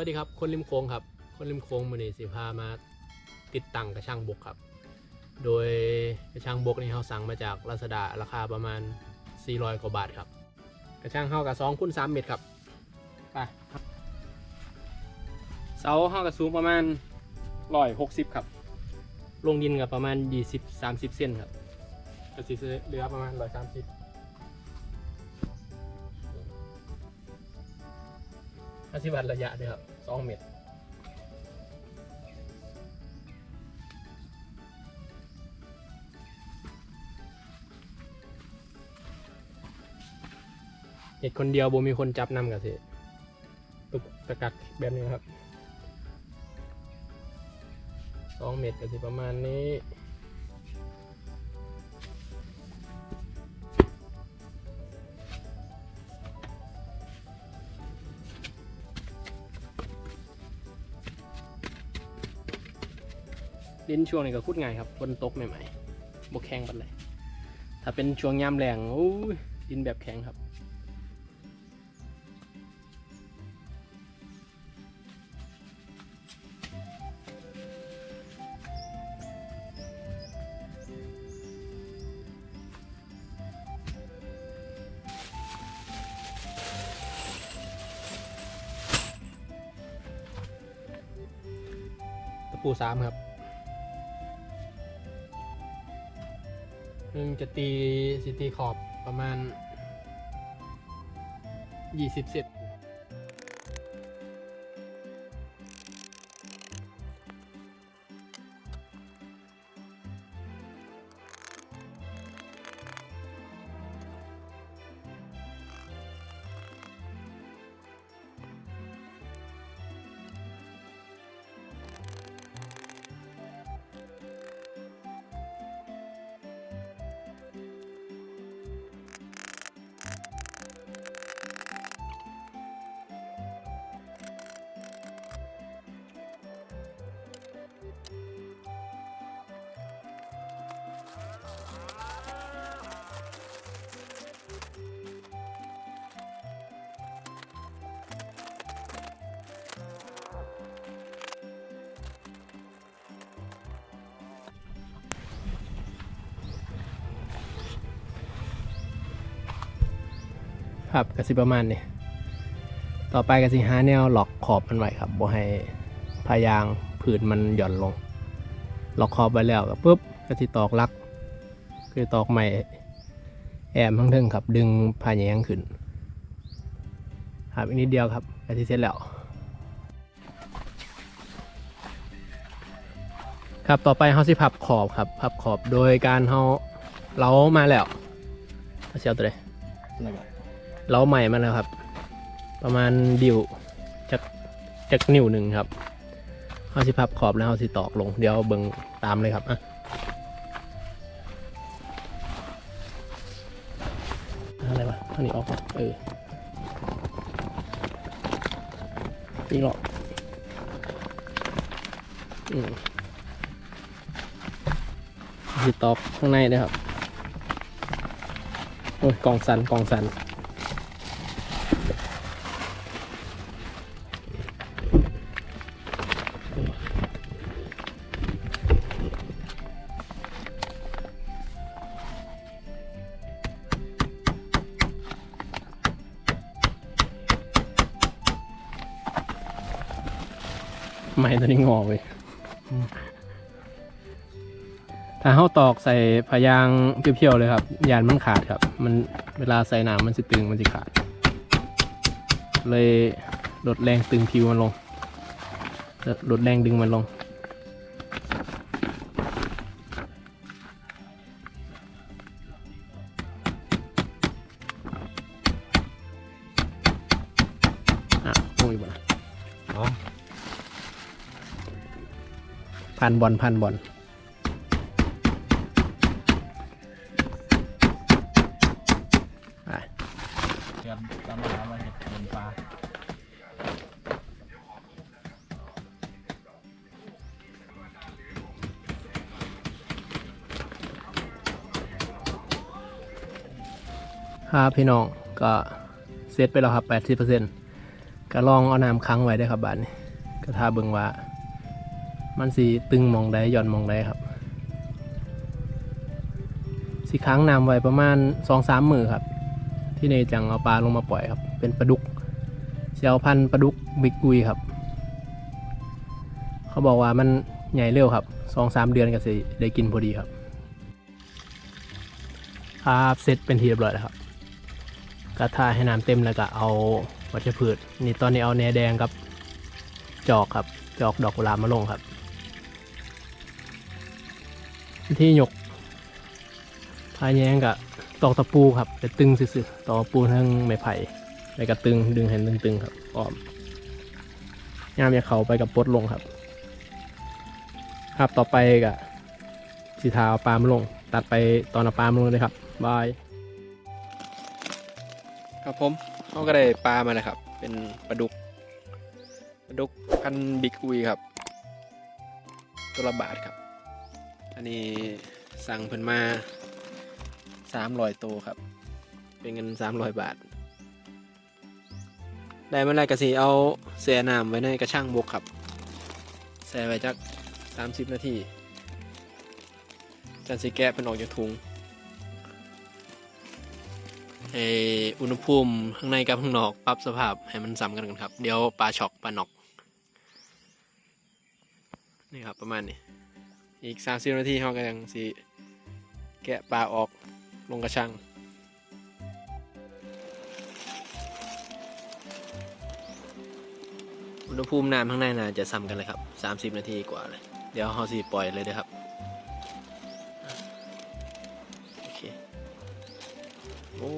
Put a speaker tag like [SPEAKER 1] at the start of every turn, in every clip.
[SPEAKER 1] วัสดีครับคนริมโค้งครับ คนริมโค้งมือนี้สิพามาติดตั้งกระช่างบกครับ โดยกระช่างบกนี่เขาสั่งมาจากลาซาด้าราคาประมาณ 400 กว่าบาทครับ กระช่างเข้ากับ2คูณ3เมตรครับไปเสาเข้ากับสูงประมาณ160ครับ ลงดินกับประมาณ 20-30 เซนครับก็สิเหลือประมาณ130 ห้าสิบวัตระยะด้วยครับสองเมตรเหตุคนเดียวบ่มีคนจับนำกับสิตุกตะกักแบบนี้ครับสองเมตรก็สิประมาณนี้ ดินช่วงนี้ก็คุดง่ายครับฝนตกใหม่ๆบกแข็งปันเลยถ้าเป็นช่วงยามแรงโอ้ยดินแบบแข็งครับตะปูสามครับ ซึ่งจะตีสิตีขอบประมาณ 20เซน ครับกสิประมาณนี้ต่อไปกสิหาแนวหลอกขอบมันไว้ครับบ่ให้พายางผืนมันหย่อนลง หลอกขอบไว้แล้วก็ปุ๊บกสิตอกลักคือตอกใหม่แอมทั้งทิงครับ ดึงพายางขึ้นครับอีกนิดเดียวครับกสิเสร็จแล้วครับต่อไปเขาสิพับขอบครับพับขอบโดยการเขาเล้ามาแล้วเอาเชียวตัวเลย เล้าใหม่มาแล้วครับ ประมาณดิวจากจากนิ้วหนึ่งครับเขาสิพับขอบแล้วเขาสิตอกลง เดี๋ยวเบิงตามเลยครับอะอะไรวะเท่านี้ออกอนเอออีกรอบอืมสิตอกข้างในด้วยครับ โอ้ยกองสันกองสัน ม่ตัวนี้งอเว้ยถ้าเข้าตอกใส่พยางเพียวๆเลยครับ ยานมันขาดครับ มันเวลาใส่น้ำมันจะตึงมันจะขาด เลยลดแรงตึงผิวมันลงลดแรงดึงมันลง พันบอลพันบอลไป
[SPEAKER 2] เตรียมตามมามาเห็ดบนปลา
[SPEAKER 1] ครับพี่น้องก็เซตไปแล้วครับ 80%ตก็ลองเอาน้ำค้างไว้ได้ครับบ้านนี้ก็ถ้าเบิ่งว่า มันสีตึงมองใดหย่อนมองใดครับสีค้างน้ำไว้ประมาณสองสามมือครับ ที่ในจังเอาปลาลงมาปล่อยครับ เป็นปลาดุกเสียวพันปลาดุกบิ๊กกุยครับ เขาบอกว่ามันใหญ่เร็วครับสองสามเดือนก็สิได้กินพอดีครับครับเสร็จเป็นทีเรียบร้อยแล้วครับก็ถ้าให้น้ำเต็มแล้วก็เอาวัชพืช นี่ตอนนี้เอาแหนแดงกับ จอกครับ จอกดอกกุหลาบมาลงครับ ที่หยกพายแยงกับตอกตะปูครับจะตึงซื่อๆตอกตะปูทั้งไม้ไผ่แล้วก็ตึงดึงเห็นตึงๆครับอ้อมยามอยาเขาไปกับปดลงครับครับต่อไปกับสีทาเอาปลามลง ตัดไปตอนปลามลงเลยครับบายครับผมเขาก็ได้ปลามาเลยครับ เป็นปลาดุกปลาดุกพันบิ๊กอุยครับ ตัวละบาทครับ อันนี้สั่งเพิ่นมาสามร้อยตัวครับ เป็นเงินสามร้อยบาท ได้เมื่อไรกสิเอาเสียน้ำไว้ในกระช่างบกครับแช่ไว้จักสามสิบนาทีจันสิแกะเป็นออกจากถุงให้อุณหภูมิข้างในกับข้างนอกปรับสภาพให้มันซ้ำกันกันครับ เดี๋ยวปลาช็อกปลาหนอก นี่ครับประมาณนี้ อีกสามสิบนาทีเขาก็ยังสิแกะปลาออกลงกระชังอุณหภูมิน้ำข้างในน่าจะซ้ำกันเลยครับสามสิบนาทีกว่าเลย เดี๋ยวเขาสิปล่อยเลยนะครับโอเคโอ้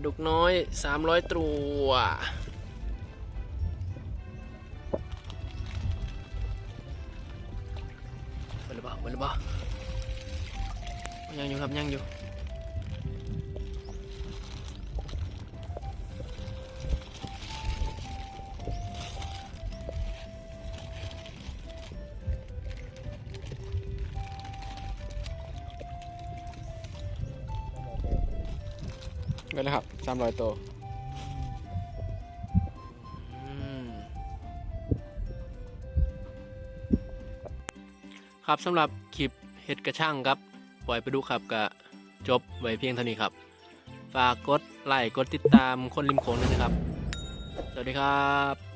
[SPEAKER 1] ปลาดุกน้อยสามร้อยตัวไปหรือเปล่าไปหรือเปล่ายังอยู่ครับ ยังอยู่ ไปแล้วครับสามร้อยตัวครับสำหรับคลิปเห็ดกระช่างครับ ปล่อยไปดูครับก็จบไว้เพียงเท่านี้ครับ ฝากกดไลค์กดติดตามคนริมโขงด้วยนะครับ สวัสดีครับ